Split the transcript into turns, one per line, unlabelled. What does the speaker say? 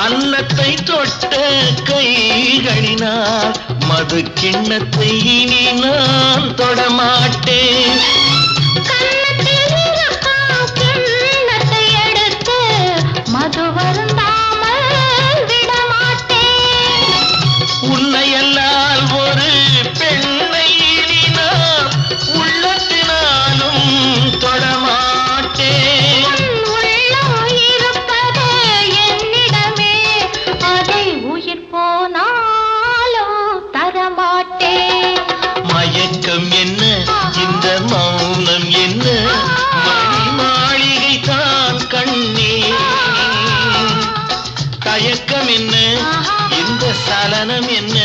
அன்னத்தை தொட்ட கைகளினால் மது கிண்ணத்தை இனி நான் தொடமாட்டேன்
உன்னை இருக்கும்
ஒரு பெண்ணை நான் இந்த மௌனம் என்ன? மணி மாளிகை தான் கண்ணே தயக்கம் என்ன? இந்த சலனம் என்ன?